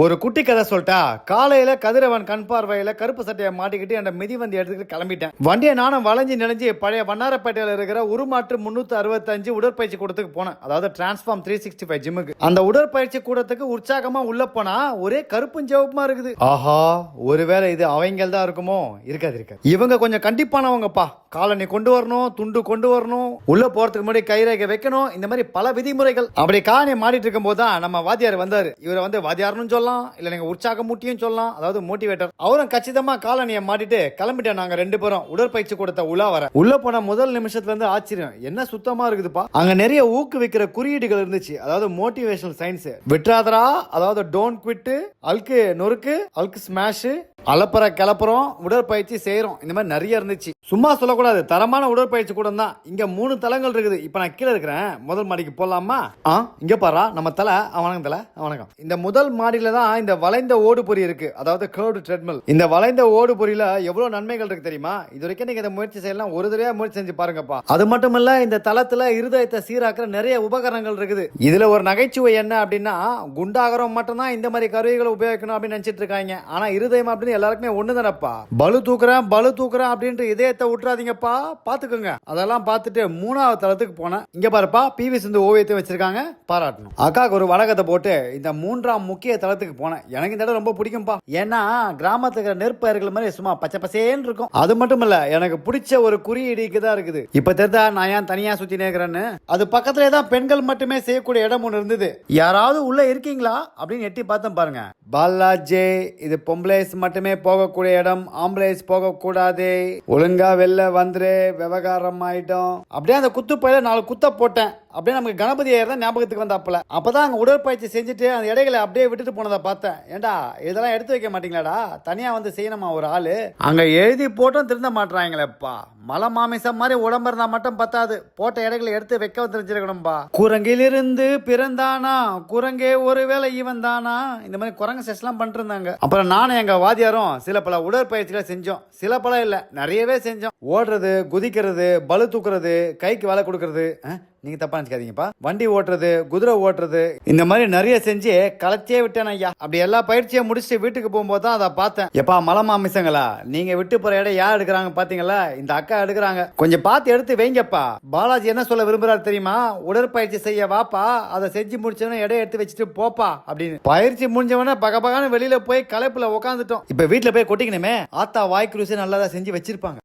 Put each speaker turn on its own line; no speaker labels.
ஒரு குட்டி கதை சொல்லிட்டா காலையில கதிரவன் கண் பார்வையில கருப்பு சட்டையை மாட்டிக்கிட்டு அந்த மிதிவண்டி எடுத்துக்கிட்டு கிளம்பிட்டேன். வண்டியை நானும் வளைஞ்சு நினைஞ்சு பழைய வண்ணாரப்பேட்டையில் இருக்கிற உருமாற்று முன்னூத்தி அறுபத்தஞ்சு உடற்பயிற்சி கூடத்துக்கு போனேன். அதாவது டிரான்ஸ்ஃபார்ம் த்ரீ சிக்ஸ்டி ஃபைவ் ஜிம்முக்கு அந்த உடற்பயிற்சி கூடத்துக்கு உற்சாகமா உள்ள போனா ஒரே கருப்பும் சிவப்புமா இருக்குது. ஆஹா ஒருவேளை இது அவங்கள் தான் இருக்குமோ? இருக்காது இருக்காது. இவங்க கொஞ்சம் கண்டிப்பானவங்கப்பா. காலனி கொண்டு வரணும் துண்டு கொண்டு வரணும் உள்ள போறதுக்கு முன்னாடி கைரேகை வைக்கணும் இந்த மாதிரி பல விதிமுறைகள். அப்படி காணி மாடிட்டு இருக்கும் போது தான் நம்ம வாத்தியார் வந்தாரு. இவரை வந்து வாத்தியார்னு சொல்லலாம். சொல்லலாம் இல்லை உற்சாக மூட்டியும் சொல்லலாம் அதாவது மோட்டிவேட்டர் அவரும் கச்சிதமாக காலனியை மாட்டிட்டு கிளம்பிட்டேன் நாங்கள் ரெண்டு பேரும். உடற்பயிற்சி கொடுத்த உலா வர. உள்ள போன முதல் நிமிஷத்துலேருந்து ஆச்சரியம். என்ன சுத்தமாக இருக்குதுப்பா? அங்கே நிறைய ஊக்குவிக்கிற குறியீடுகள் இருந்துச்சு. அதாவது மோட்டிவேஷனல் சயின்ஸ் விட்றாதரா அதாவது டோன்ட் குவிட்டு அல்கு நொறுக்கு அல்கு ஸ்மாஷு அலப்பற கிளப்புறோம். உடற்பயிற்சி செய்கிறோம் இந்த மாதிரி நிறைய இருந்துச்சு. சும்மா சொல்லக்கூடாது. தரமான உடற்பயிற்சி கூட தான் இங்க மூணு தலங்கள் இருக்குது. இப்ப நான் கீழே இருக்கிறேன். முதல் மாடிக்கு போலாமா? ஆ இங்க பாரா. நம்ம தலை வணக்கம் தலை வணக்கம். இந்த முதல் மாடியில தான் இந்த வளைந்த ஓடு பொறி இருக்கு. அதாவது கேர்டு ட்ரெட்மில் இந்த வளைந்த ஓடு பொறியில எவ்வளவு நன்மைகள் இருக்கு தெரியுமா? இது வரைக்கும் நீங்க இதை முயற்சி செய்யலாம். ஒரு தடவையாக முயற்சி செஞ்சு பாருங்கப்பா. அது மட்டும் இல்ல இந்த தளத்துல இருதயத்தை சீராக்குற நிறைய உபகரணங்கள் இருக்குது. இதுல ஒரு நகைச்சுவை என்ன அப்படின்னா குண்டாகரம் மட்டும்தான் இந்த மாதிரி கருவிகளை உபயோகிக்கணும் அப்படின்னு நினைச்சிட்டு இருக்காங்க. ஆனா இருதயம் அப்படின்னு எல்லாருக்குமே ஒண்ணுதானப்பா? பலு தூக்குறேன் பலு தூக்குறேன் அப்படின்ட்டு இதே ஓவியத்தை விட்டுறாதீங்கப்பா பாத்துக்கோங்க. அதெல்லாம் பார்த்துட்டு மூணாவது தளத்துக்கு போனேன். இங்க பாருப்பா பிவி சிந்து ஓவியத்தை வச்சிருக்காங்க. பாராட்டணும். அக்காவுக்கு ஒரு வடகத்தை போட்டு இந்த மூன்றாம் முக்கிய தளத்துக்கு போனேன். எனக்கு இந்த இடம் ரொம்ப பிடிக்கும்ப்பா ஏன்னா கிராமத்துல இருக்கிற நெற்பயிர்கள் மாதிரி சும்மா பச்சை பசேன்னு இருக்கும். அது மட்டும் இல்ல எனக்கு பிடிச்ச ஒரு குறியீடுக்கு தான் இருக்குது. இப்ப தெரிந்தா நான் ஏன் தனியா சுத்தி நேர்கிறேன்னு அது பக்கத்துலயே தான் பெண்கள் மட்டுமே செய்யக்கூடிய இடம் ஒன்று இருந்தது. யாராவது உள்ள இருக்கீங்களா? அப்படின்னு எட்டி பார்த்தேன் பாருங்க. பாலாஜே இது பொம்பளைஸ் மட்டுமே போகக்கூடிய இடம். ஆம்பளைஸ் போகக்கூடாது. ஒழுங்கு வெளில வந்துரு விவகாரம் ஆயிட்டோம் அப்படியே அந்த குத்து பையில நாலு குத்த போட்டேன். அப்படியே நமக்கு கணபதி ஐயர் தான் ஞாபகத்துக்கு வந்தாப்புல. அப்பதான் அங்க உடற்பயிற்சி செஞ்சுட்டு அந்த இடைகளை அப்படியே விட்டுட்டு போனதை பார்த்தேன். ஏண்டா இதெல்லாம் எடுத்து வைக்க மாட்டீங்களாடா? தனியா வந்து செய்யணுமா ஒரு ஆளு? அங்க எழுதி போட்டும் திருந்த மாட்டாங்களேப்பா மலை மாமிசம் மாதிரி உடம்பு இருந்தா மட்டும் பத்தாது. போட்ட இடைகளை எடுத்து வைக்க தெரிஞ்சிருக்கணும்பா குரங்கிலிருந்து பிறந்தானா? குரங்கே ஒருவேளை இவன் தானா? இந்த மாதிரி குரங்கு செஸ்லாம் பண்ணிட்டு அப்புறம் நானும் எங்க வாத்தியாரும் சில பல உடற்பயிற்சிகளை செஞ்சோம். சில பல இல்ல நிறையவே செஞ்சோம். ஓடுறது குதிக்கிறது பளு தூக்குறது கைக்கு வேலை கொடுக்கறது நீங்கள் நீங்க தப்பா வண்டி ஓட்டுறது குதிரை ஓட்டுறது இந்த மாதிரி நிறைய செஞ்சு கலச்சே விட்டேன் ஐயா. அப்படி எல்லா பயிற்சியும் முடிச்சுட்டு வீட்டுக்கு போகும்போது தான் அதை பார்த்தேன். எப்பா மலை மாமிசங்களா நீங்க விட்டு போற இடம் யார் எடுக்கிறாங்க பாத்தீங்களா? இந்த அக்கா எடுக்கிறாங்க. கொஞ்சம் பார்த்து எடுத்து வைங்கப்பா. பாலாஜி என்ன சொல்ல விரும்புறாரு தெரியுமா? உடற்பயிற்சி செய்ய வாப்பா. அதை செஞ்சு முடிச்சவனே இடம் எடுத்து வச்சுட்டு போப்பா அப்படின்னு. பயிற்சி முடிஞ்சவனே பக வெளியில் வெளியில போய் களைப்புல உட்காந்துட்டோம் இப்ப வீட்டுல போய் கொட்டிக்கணுமே. ஆத்தா வாய்க்கு ருசி நல்லா செஞ்சு வச்சிருப்பாங்க.